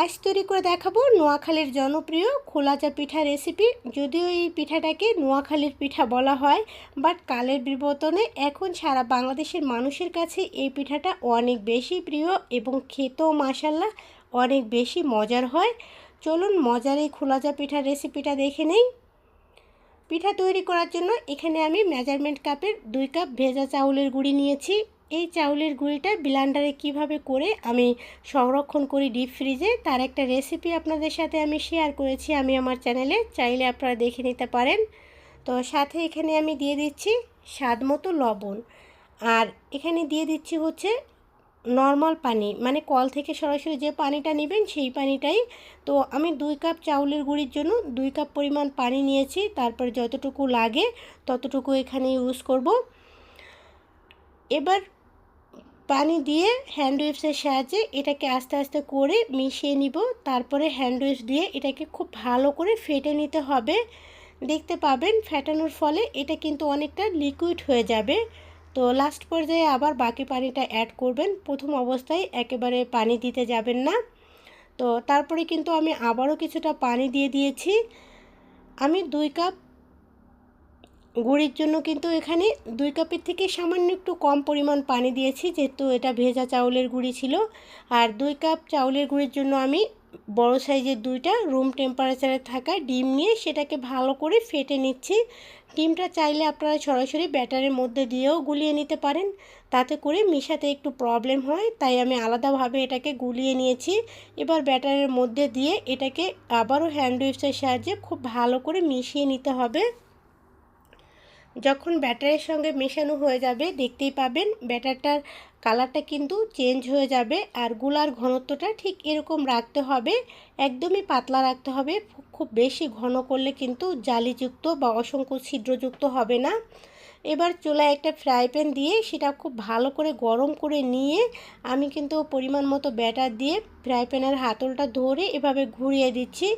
আজ তৈরি করে দেখাবো নোয়াখালীর জনপ্রিয় খোলাচা পিঠা রেসিপি। যদিও এই পিঠাটাকে নোয়াখালীর পিঠা বলা হয়, বাট কালের বিবর্তনে এখন সারা বাংলাদেশের মানুষের কাছে এই পিঠাটা অনেক বেশি প্রিয় এবং খেতেও মাসাল্লাহ অনেক বেশি মজার হয়। চলুন মজার এই খোলাচা পিঠার রেসিপিটা দেখে নেই। পিঠা তৈরি করার জন্য এখানে আমি মেজারমেন্ট কাপের দুই কাপ ভেজা চাউলের গুঁড়ি নিয়েছি। এই চাউলের গুঁড়িটা ব্লান্ডারে কীভাবে করে আমি সংরক্ষণ করি ডিপ ফ্রিজে তার একটা রেসিপি আপনাদের সাথে আমি শেয়ার করেছি আমি আমার চ্যানেলে চাইলে আপনারা দেখে নিতে পারেন। তো সাথে এখানে আমি দিয়ে দিচ্ছি স্বাদ মতো লবণ। আর এখানে দিয়ে দিচ্ছি হচ্ছে নর্মাল পানি মানে কল থেকে সরাসরি যে পানিটা নেবেন সেই পানিটাই। তো আমি দুই কাপ চাউলের গুঁড়ির জন্য দুই কাপ পরিমাণ পানি নিয়েছি, তারপর যতটুকু লাগে ততটুকু এখানে ইউজ করব। এবার পানি দিয়ে হ্যান্ড উইপসের সাহায্যে এটাকে আস্তে আস্তে করে মিশিয়ে নিব। তারপরে হ্যান্ড উইপস দিয়ে এটাকে খুব ভালো করে ফেটে নিতে হবে। দেখতে পাবেন ফেটানোর ফলে এটা কিন্তু অনেকটা লিকুইড হয়ে যাবে। তো লাস্ট পর্যায়ে আবার বাকি পানিটা অ্যাড করবেন। প্রথম অবস্থায় একেবারে পানি দিতে যাবেন না। তো তারপরে কিন্তু আমি আবারও কিছুটা পানি দিয়ে দিয়েছি। আমি দুই কাপ গুড়ির জন্য কিন্তু এখানে দুই কাপের থেকে সামান্য একটু কম পরিমাণ পানি দিয়েছি, যেহেতু এটা ভেজা চাউলের গুঁড়ি ছিল। আর দুই কাপ চাউলের গুঁড়ির জন্য আমি বড় সাইজের দুইটা রুম টেম্পারেচারে থাকা ডিম নিয়ে সেটাকে ভালো করে ফেটে নিচ্ছি। ডিমটা চাইলে আপনারা সরাসরি ব্যাটারের মধ্যে দিয়েও গুলিয়ে নিতে পারেন, তাতে করে মিশাতে একটু প্রবলেম হয়। তাই আমি আলাদাভাবে এটাকে গুলিয়ে নিয়েছি। এবার ব্যাটারের মধ্যে দিয়ে এটাকে আবারও হ্যান্ড উইপসের সাহায্যে খুব ভালো করে মিশিয়ে নিতে হবে। যখন ব্যাটারের সঙ্গে মেশানো হয়ে যাবে, দেখতেই পাবেন ব্যাটারটার কালারটা কিন্তু চেঞ্জ হয়ে যাবে আরগুলার ঘনত্বটা ঠিক এরকম রাখতে হবে, একদমই পাতলা রাখতে হবে। খুব বেশি ঘন করলে কিন্তু জালিযুক্ত বা অসংখ্য ছিদ্রযুক্ত হবে না। এবার চুলায় একটা ফ্রাই প্যান দিয়ে সেটা খুব ভালো করে গরম করে নিয়ে আমি কিন্তু পরিমাণ মতো ব্যাটার দিয়ে ফ্রাই প্যানের হাতলটা ধরে এভাবে ঘুরিয়ে দিচ্ছি।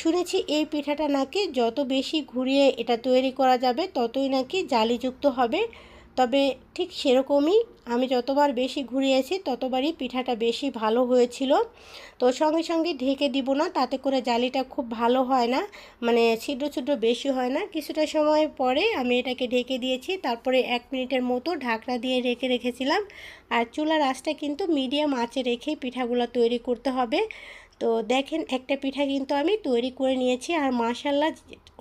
শুনেছি এই পিঠাটা নাকি যত বেশি ঘুরিয়ে এটা তৈরি করা যাবে, ততই নাকি জালিযুক্ত হবে। তবে ঠিক সেরকমই আমি যতবার বেশি ঘুরিয়েছি, ততবারই পিঠাটা বেশি ভালো হয়েছিল। তো সঙ্গে সঙ্গে ঢেকে দিব না, তাতে করে জালিটা খুব ভালো হয় না মানে ছিদ্র ছিদ্র বেশি হয় না। কিছুটা সময় পরে আমি এটাকে ঢেকে দিয়েছি, তারপরে এক মিনিটের মতো ঢাকনা দিয়ে রেখে রেখেছিলাম। আর চুলার আঁচটা কিন্তু মিডিয়াম আঁচে রেখেই পিঠাগুলো তৈরি করতে হবে। তো দেখেন, একটা পিঠা কিন্তু আমি তৈরি করে নিয়েছি আর মাশাল্লাহ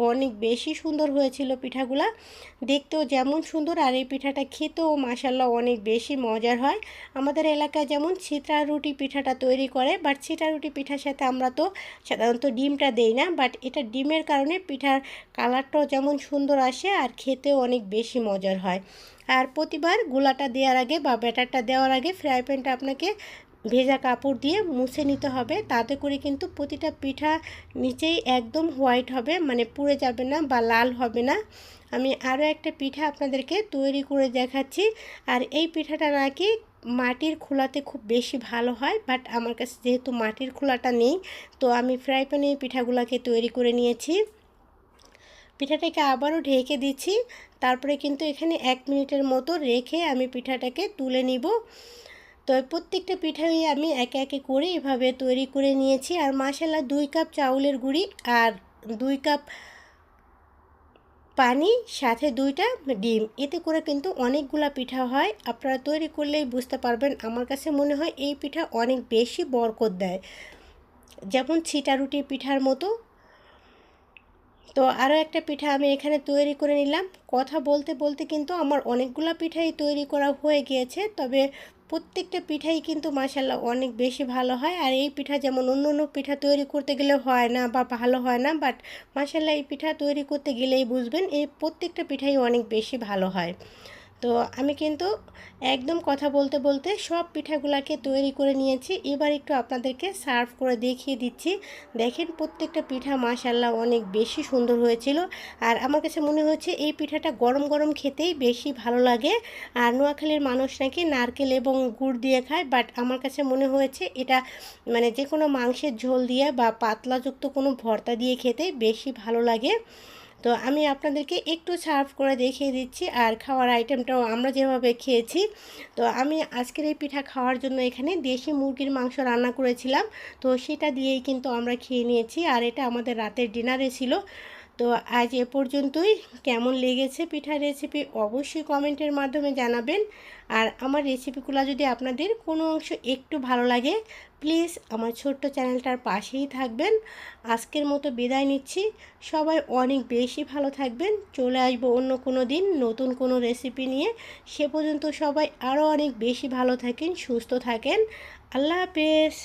অনেক বেশি সুন্দর হয়েছিল পিঠাগুলা। দেখতেও যেমন সুন্দর আর এই পিঠাটা খেতেও মাশাল্লাহ অনেক বেশি মজার হয়। আমাদের এলাকায় যেমন ছিত্রা রুটি পিঠাটা তৈরি করে বাট ছিটা রুটি পিঠার সাথে আমরা তো সাধারণত ডিমটা দেই না বাট এটা ডিমের কারণে পিঠার কালারটাও যেমন সুন্দর আসে আর খেতেও অনেক বেশি মজার হয়। আর প্রতিবার গোলাটা দেওয়ার আগে বা ব্যাটারটা দেওয়ার আগে ফ্রাই প্যানটা আপনাকে ভেজা কাপড় দিয়ে মুছে নিতে হবে। তাতে করে কিন্তু প্রতিটা পিঠা নিচেই একদম হোয়াইট হবে মানে পুড়ে যাবে না বা লাল হবে না। আমি আরও একটা পিঠা আপনাদেরকে তৈরি করে দেখাচ্ছি। আর এই পিঠাটা নাকি মাটির খোলাতে খুব বেশি ভালো হয় বাট আমার কাছে যেহেতু মাটির খোলাটা নেই, তো আমি ফ্রাই প্যানে পিঠাগুলোকে তৈরি করে নিয়েছি। পিঠাটাকে আবারও ঢেকে দিচ্ছি। তারপরে কিন্তু এখানে এক মিনিটের মতো রেখে আমি পিঠাটাকে তুলে নিব। তো প্রত্যেকটা পিঠাই আমি একে একে করে এভাবে তৈরি করে নিয়েছি। আর মাসালা দুই কাপ চাউলের গুঁড়ি আর দুই কাপ পানি, সাথে দুইটা ডিম। এতে করে কিন্তু অনেকগুলা পিঠা হয়। আপনারা তৈরি করলেই বুঝতে পারবেন। আমার কাছে মনে হয় এই পিঠা অনেক বেশি বরকত দেয়। যেমন ছিটা রুটি পিঠার মতো। তো আরও একটা পিঠা আমি এখানে তৈরি করে নিলাম। কথা বলতে বলতে কিন্তু আমার অনেকগুলো পিঠাই তৈরি করা হয়ে গিয়েছে। তবে প্রত্যেকটা পিঠাই কিন্তু মাসাল্লাহ অনেক বেশি ভালো হয়। আর এই পিঠা যেমন অন্য অন্য পিঠা তৈরি করতে গেলে হয় না বা ভালো হয় না বাট মাসাল্লাহ এই পিঠা তৈরি করতে গেলেই বুঝবেন এই প্রত্যেকটা পিঠাই অনেক বেশি ভালো হয়। তো আমি কিন্তু একদম কথা বলতে বলতে সব পিঠাগুলাকে তৈরি করে নিয়েছি। এবার একটু আপনাদেরকে সার্ভ করে দেখিয়ে দিচ্ছি। দেখেন প্রত্যেকটা পিঠা মাশাল্লাহ অনেক বেশি সুন্দর হয়েছিল। আর আমার কাছে মনে হচ্ছে এই পিঠাটা গরম গরম খেতেই বেশি ভালো লাগে। আর নোয়াখালীর মানুষ নাকি নারকেল এবং গুড় দিয়ে খায় বাট আমার কাছে মনে হয়েছে এটা মানে যে কোনো মাংসের ঝোল দিয়ে বা পাতলাযুক্ত কোনো ভর্তা দিয়ে খেতে বেশি ভালো লাগে। তো আমি আপনাদেরকে একটু সার্ভ করে দেখিয়ে দিচ্ছি আর খাওয়ার আইটেমটাও আমরা যেভাবে খেয়েছি। তো আমি আজকের এই পিঠা খাওয়ার জন্য এখানে দেশি মুরগির মাংস রান্না করেছিলাম। তো সেটা দিয়েই কিন্তু আমরা খেয়ে নিয়েছি। আর এটা আমাদের রাতের ডিনারে ছিল। তো আজ এ পর্যন্তই। কেমন লেগেছে পিঠার রেসিপি অবশ্যই কমেন্টের মাধ্যমে জানাবেন। আর আমার রেসিপিগুলো যদি আপনাদের কোনো অংশ একটু ভালো লাগে প্লিজ আমার ছোট্ট চ্যানেলটার পাশেই থাকবেন। আজকের মতো বিদায় নিচ্ছি। সবাই অনেক বেশি ভালো থাকবেন। চলে আসব অন্য কোনো দিন নতুন কোনো রেসিপি নিয়ে। সে পর্যন্ত সবাই আরও অনেক বেশি ভালো থাকেন, সুস্থ থাকেন। আল্লাহ হাফেজ।